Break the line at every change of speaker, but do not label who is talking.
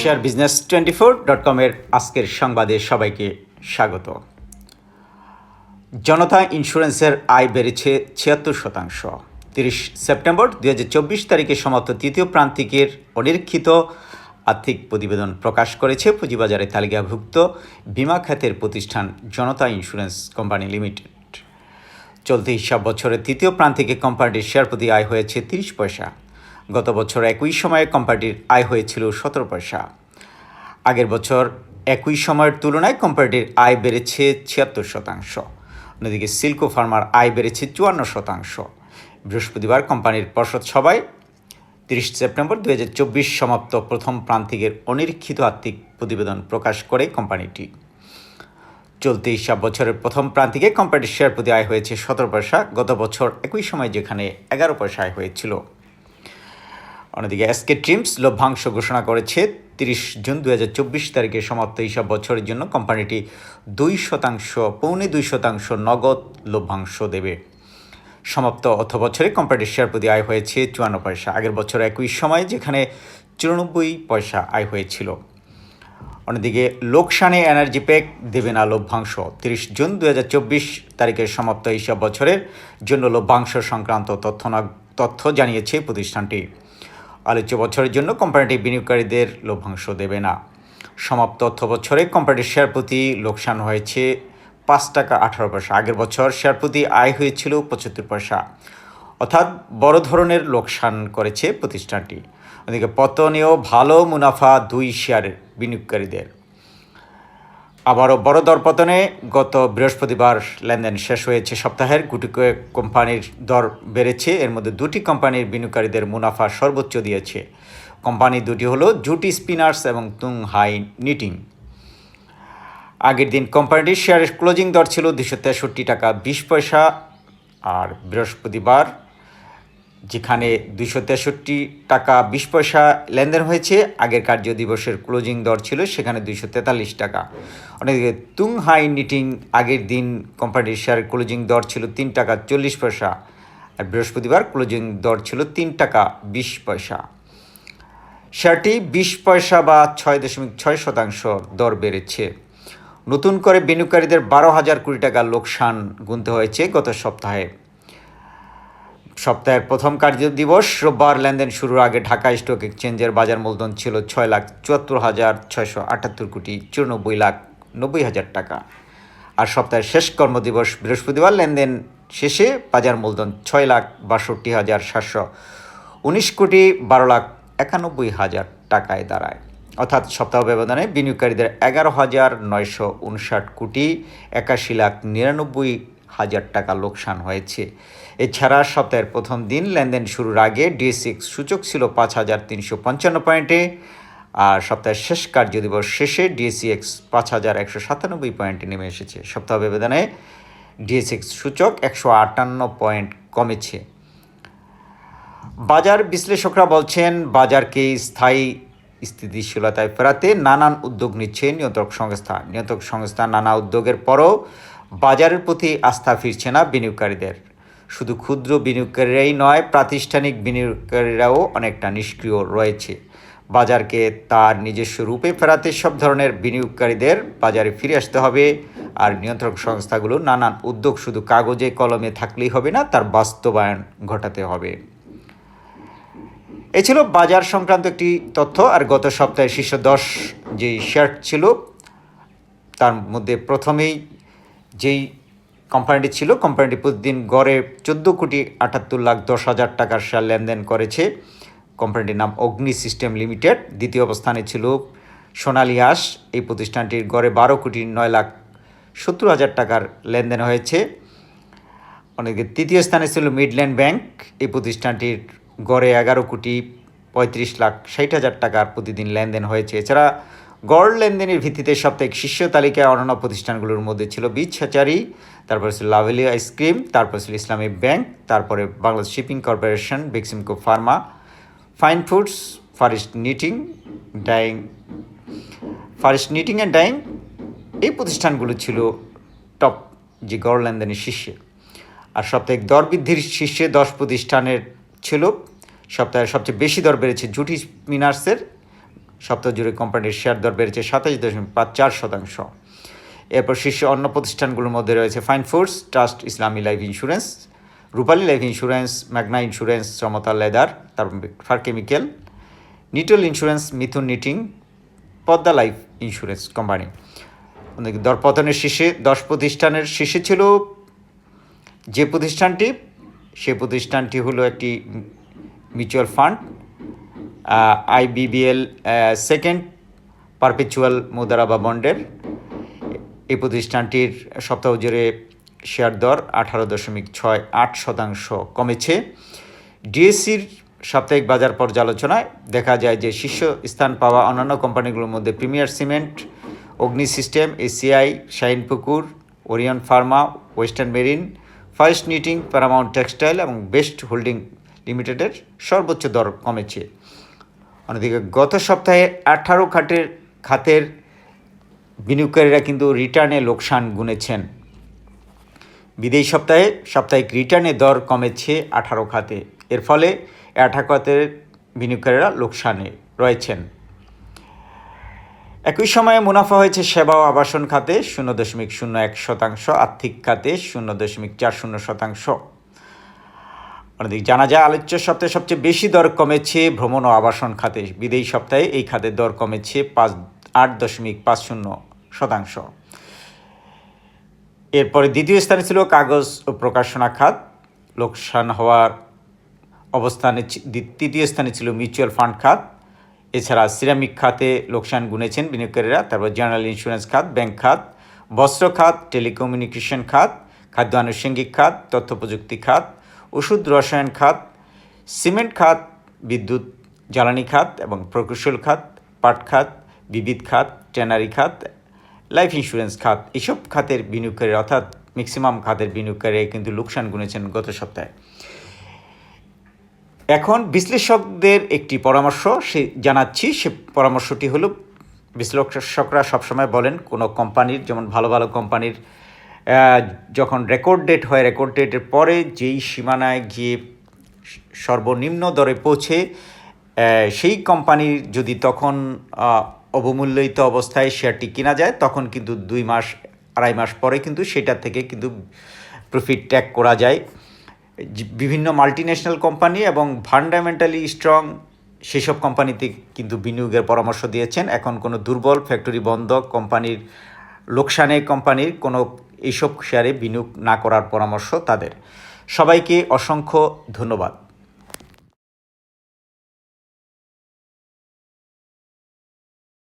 Share business twenty four dot কমের আজকের সংবাদে সবাইকে স্বাগত। জনতা ইন্স্যুরেন্সের আয় বেড়েছে ছিয়াত্তর শতাংশ। তিরিশ সেপ্টেম্বর দুই হাজার চব্বিশ তারিখে সমাপ্ত তৃতীয় প্রান্তিকের অনিরীক্ষিত আর্থিক প্রতিবেদন প্রকাশ করেছে পুঁজিবাজারে তালিকাভুক্ত বিমা খাতের প্রতিষ্ঠান জনতা ইন্স্যুরেন্স কোম্পানি লিমিটেড। চলতি হিসাব বছরের তৃতীয় প্রান্তিকে কোম্পানিটির শেয়ার প্রতি আয় হয়েছে তিরিশ পয়সা। গত বছর একই সময়ে কোম্পানিটির আয় হয়েছিল সতেরো পয়সা। আগের বছর একই সময়ের তুলনায় কোম্পানিটির আয় বেড়েছে ছিয়াত্তর শতাংশ। অন্যদিকে সিল্কো ফার্মার আয় বেড়েছে চুয়ান্ন শতাংশ। বৃহস্পতিবার কোম্পানির পর্ষদ সভায় তিরিশ সেপ্টেম্বর দু হাজার চব্বিশ সমাপ্ত প্রথম প্রান্তিকের অনিরীক্ষিত আর্থিক প্রতিবেদন প্রকাশ করে কোম্পানিটি চলতি হিসাব বছরের প্রথম প্রান্তিকে কোম্পানির শেয়ার প্রতি আয় হয়েছে সতেরো পয়সা। গত বছর একই সময় যেখানে এগারো পয়সা আয় হয়েছিল। অন্যদিকে এসকে ট্রিমস লভ্যাংশ ঘোষণা করেছে তিরিশ জুন দু হাজার চব্বিশ তারিখে সমাপ্ত হিসাব বছরের জন্য কোম্পানিটি দুই শতাংশ, পৌনে দুই শতাংশ নগদ লভ্যাংশ দেবে। সমাপ্ত অর্থ বছরে কোম্পানিটির শেয়ার প্রতি আয় হয়েছে চুয়ান্ন পয়সা। আগের বছর একই সময় যেখানে চুরানব্বই পয়সা আয় হয়েছিল। অন্যদিকে লোকসানে এনার্জি প্যাক দেবে না লভ্যাংশ। তিরিশ জুন দু হাজার চব্বিশ তারিখের সমাপ্ত হিসাব বছরের জন্য লভ্যাংশ সংক্রান্ত তথ্য তথ্য জানিয়েছে প্রতিষ্ঠানটি। আলোচ্য বছরের জন্য কোম্পানিটি বিনিয়োগকারীদের লভ্যাংশ দেবে না। সমাপ্ত অর্থ বছরে কোম্পানিটির শেয়ার প্রতি লোকসান হয়েছে পাঁচ টাকা আঠারো পয়সা। আগের বছর শেয়ার প্রতি আয় হয়েছিল পঁচাত্তর পয়সা। অর্থাৎ বড় ধরনের লোকসান করেছে প্রতিষ্ঠানটি। ওদিকে পতনীয় ভালো মুনাফা দুই শেয়ারের বিনিয়োগকারীদের। আবারও বড় দর পতনে গত বৃহস্পতিবার লেনদেন শেষ হয়েছে। সপ্তাহের গুটি কয়েক কোম্পানির দর বেড়েছে। এর মধ্যে দুটি কোম্পানির বিনিয়োগকারীদের মুনাফা সর্বোচ্চ দিয়েছে। কোম্পানি দুটি হলো জুটি স্পিনার্স এবং তুং হাই নিটিং। আগের দিন কোম্পানিটির শেয়ারের ক্লোজিং দর ছিল দুশো তেষট্টি টাকা বিশ পয়সা। আর বৃহস্পতিবার যেখানে দুইশো তেষট্টি টাকা বিশ পয়সা লেনদেন হয়েছে। আগের কার্য দিবসের ক্লোজিং দর ছিল সেখানে দুইশো তেতাল্লিশ টাকা। অন্যদিকে তুং হাই নিটিং আগের দিন কোম্পানির শেয়ারের ক্লোজিং দর ছিল তিন টাকা চল্লিশ পয়সা। আর বৃহস্পতিবার ক্লোজিং দর ছিল তিন টাকা বিশ পয়সা। শেয়ারটি বিশ পয়সা বা ছয় দশমিক ছয় শতাংশ দর বেড়েছে। নতুন করে বিনিয়োগকারীদের বারো হাজার কোটি টাকা লোকসান গুনতে হয়েছে গত সপ্তাহে। সপ্তাহের প্রথম কার্য দিবস রোববার লেনদেন শুরুর আগে ঢাকা স্টক এক্সচেঞ্জের বাজার মূলধন ছিল ছয় লাখ চুয়াত্তর হাজার ছয়শো আটাত্তর কোটি চুরানব্বই লাখ নব্বই হাজার টাকা। আর সপ্তাহের শেষ কর্মদিবস বৃহস্পতিবার লেনদেন শেষে বাজার মূলধন ছয় লাখ বাষট্টি হাজার সাতশো উনিশ কোটি বারো লাখ একানব্বই হাজার টাকায় দাঁড়ায়। অর্থাৎ সপ্তাহ ব্যবধানে বিনিয়োগকারীদের এগারো হাজার নয়শো উনষাট কোটি একাশি লাখ নিরানব্বই হাজার টাকা লোকসান হয়েছে। এছাড়া সপ্তাহের প্রথম দিন লেনদেন শুরুর আগে ডিএসিক্স সূচক ছিল পাঁচ হাজার তিনশো পঞ্চান্ন পয়েন্টে আর সপ্তাহের শেষ কার্যদিবস শেষে ডিএসিএক্স পাঁচ হাজার একশো সাতানব্বই পয়েন্টে নেমে এসেছে। সপ্তাহ ব্যবধানে ডিএসএক্স সূচক একশো আটান্ন পয়েন্ট কমেছে। বাজার বিশ্লেষকরা বলছেন, বাজারকে স্থায়ী স্থিতিশীলতায় ফেরাতে নানান উদ্যোগ নিচ্ছে নিয়ন্ত্রক সংস্থা। নিয়ন্ত্রক সংস্থা নানা উদ্যোগের পরও বাজারের প্রতি আস্থা ফিরছে না বিনিয়োগকারীদের। শুধু ক্ষুদ্র বিনিয়োগকারীরাই নয়, প্রাতিষ্ঠানিক বিনিয়োগকারীরাও অনেকটা নিষ্ক্রিয় রয়েছে। বাজারকে তার নিজস্ব রূপে ফেরাতে সব ধরনের বিনিয়োগকারীদের বাজারে ফিরে আসতে হবে, আর নিয়ন্ত্রক সংস্থাগুলো নানান উদ্যোগ শুধু কাগজে, কলমে থাকলেই হবে না, তার বাস্তবায়ন ঘটাতে হবে। এ ছিল বাজার সংক্রান্ত একটি তথ্য, আর গত সপ্তাহে শীর্ষ দশ যেই শেয়ার ছিল, তার মধ্যে প্রথমেই যেই কোম্পানিটি ছিল কোম্পানিটি প্রতিদিন গড়ে চোদ্দ কোটি আটাত্তর লাখ দশ হাজার টাকার শেয়ার লেনদেন করেছে। কোম্পানিটির নাম অগ্নি সিস্টেম লিমিটেড। দ্বিতীয় অবস্থানে ছিল সোনালী হাস এই প্রতিষ্ঠানটির গড়ে বারো কোটি নয় লাখ সত্তর হাজার টাকার লেনদেন হয়েছে। অনেকে তৃতীয় স্থানে ছিল মিডল্যান্ড ব্যাংক। এই প্রতিষ্ঠানটির গড়ে এগারো কোটি পঁয়ত্রিশ লাখ ষাট হাজার টাকার প্রতিদিন লেনদেন হয়েছে। এছাড়া গড় লেনদেনের ভিত্তিতে সাপ্তাহিক শীর্ষ তালিকায় অন্যান্য প্রতিষ্ঠানগুলোর মধ্যে ছিল বিচ ছাচারি তারপরে ছিল লাভেলি আইসক্রিম, তারপর ছিল ইসলামী ব্যাংক, তারপরে Bangladesh shipping corporation, Beximco pharma, fine foods, first knitting, dyeing, first knitting and dyeing, এই প্রতিষ্ঠানগুলো ছিল টপ যে গড় লেনদেনের শীর্ষে। আর সাপ্তাহিক দর বৃদ্ধির শীর্ষে দশ প্রতিষ্ঠানের ছিল, সপ্তাহে সবচেয়ে বেশি দর বেড়েছে জুটি স্পিনার্সের সপ্তাহ জুড়ে কোম্পানির শেয়ার দর বেড়েছে সাতাশ দশমিক পাঁচ চার শতাংশ। এরপর শীর্ষে অন্য প্রতিষ্ঠানগুলোর মধ্যে রয়েছে fine foods trust Islami life insurance Rupali life insurance Magna insurance Chamata leather তারপর far chemical Nitol insurance Mithun knitting Padma life insurance company দরপতনের শীর্ষে দশ প্রতিষ্ঠানের শীর্ষে ছিল যে প্রতিষ্ঠানটি, সে প্রতিষ্ঠানটি হলো একটি mutual fund IBBL second perpetual Mudaraba বন্ডের এই প্রতিষ্ঠানটির সপ্তাহ জুড়ে শেয়ার দর আঠারো দশমিক ছয় আট শতাংশ কমেছে। ডিএসসির সাপ্তাহিক বাজার পর্যালোচনায় দেখা যায় যে শীর্ষ স্থান পাওয়া অন্যান্য কোম্পানিগুলোর মধ্যে premier cement, Agni system, ACI Shinepukur Orion pharma, western marine first knitting paramount textile এবং বেস্ট হোল্ডিং লিমিটেডের সর্বোচ্চ দর কমেছে। অন্যদিকে গত সপ্তাহে আঠারো খাতের খাতের বিনিয়োগকারীরা কিন্তু রিটার্নে লোকসান গুনেছেন। বিদেশি সপ্তাহে সাপ্তাহিক রিটার্নে দর কমেছে আঠারো খাতে। এর ফলে আঠারো খাতের বিনিয়োগকারীরা লোকসানে রয়েছেন। একই সময়ে মুনাফা হয়েছে সেবা ও আবাসন খাতে শূন্য দশমিক শূন্য এক শতাংশ, আর্থিক খাতে শূন্য দশমিক চার শূন্য শতাংশ। অন্যদিকে জানা যায় আলোচ্য সপ্তাহে সবচেয়ে বেশি দর কমেছে ভ্রমণ ও আবাসন খাতে। বিদেশি সপ্তাহে এই খাতের দর কমেছে পাঁচ, আট দশমিক পাঁচ শূন্য শতাংশ। এরপরে দ্বিতীয় স্থানে ছিল কাগজ ও প্রকাশনা খাত। লোকসান হওয়ার অবস্থানে তৃতীয় স্থানে ছিল মিউচুয়াল ফান্ড খাত। এছাড়া সিরামিক খাতে লোকসান গুনেছেন বিনিয়োগকারীরা, তারপর জেনারেল ইন্স্যুরেন্স খাত, ব্যাংক খাত, বস্ত্র খাত, টেলিকমিউনিকেশন খাত, খাদ্য আনুষঙ্গিক খাত, তথ্য প্রযুক্তি খাত ওষুধ, রসায়ন খাত, সিমেন্ট খাত, বিদ্যুৎ, জ্বালানি খাত এবং প্রকৌশল খাত, পাট খাত, বিবিধ খাত, ট্যানারি খাত, লাইফ ইন্স্যুরেন্স খাত, এসব খাতের বিনিয়োগকারী, অর্থাৎ ম্যাক্সিমাম খাতের বিনিয়োগকারী কিন্তু লোকসান গুনেছেন গত সপ্তাহে। এখন বিশ্লেষকদের একটি পরামর্শ, সে জানাচ্ছি, সে পরামর্শটি হলো, বিশ্লেষকরা সবসময় বলেন, কোনো কোম্পানির, যেমন ভালো ভালো কোম্পানির যখন রেকর্ড ডেট হয় রেকর্ড ডেটের পরে যেই সীমানায় গিয়ে সর্বনিম্ন দরে পৌঁছে সেই কোম্পানির যদি তখন অবমূল্যিত অবস্থায় শেয়ারটি কেনা যায়, তখন কিন্তু দুই মাস, আড়াই মাস পরে কিন্তু সেটা থেকে কিন্তু প্রফিট ট্যাগ করা যায়। বিভিন্ন মাল্টিন্যাশনাল কোম্পানি এবং ফান্ডামেন্টালি স্ট্রং সেসব কোম্পানিতে কিন্তু বিনিয়োগের পরামর্শ দিয়েছেন। এখন কোনো দুর্বল ফ্যাক্টরি বন্ধ কোম্পানির লোকসানে কোম্পানির কোনো এইসব শেয়ারে বিনিয়োগ না করার পরামর্শ তাদের। সবাইকে অসংখ্য ধন্যবাদ।